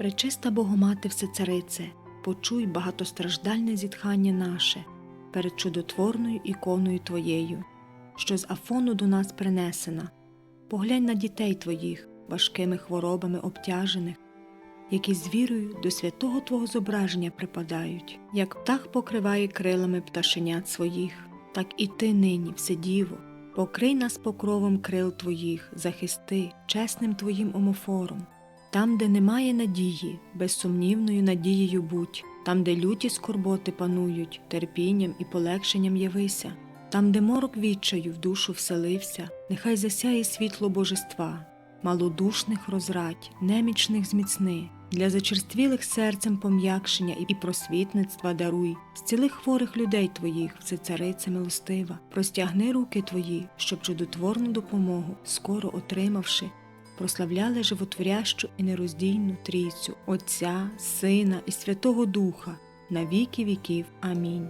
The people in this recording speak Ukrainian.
Пречиста Богомати Всецарице, почуй багатостраждальне зітхання наше перед чудотворною іконою Твоєю, що з Афону до нас принесена. Поглянь на дітей Твоїх, важкими хворобами обтяжених, які з вірою до святого Твого зображення припадають, як птах покриває крилами пташенят своїх, так і ти нині, Вседіво, покрий нас покровом крил Твоїх, захисти чесним Твоїм омофором. Там, де немає надії, безсумнівною надією будь, там, де люті скорботи панують, терпінням і полегшенням явися, там, де морок відчаю в душу вселився, нехай засяє світло божества, малодушних розрадь, немічних зміцни, для зачерствілих серцем пом'якшення і просвітництва даруй, зціли хворих людей твоїх, всецарице милостива, простягни руки твої, щоб чудотворну допомогу, скоро отримавши, прославляли животворящу і нероздільну трійцю Отця, Сина і Святого Духа на віки віків. Амінь.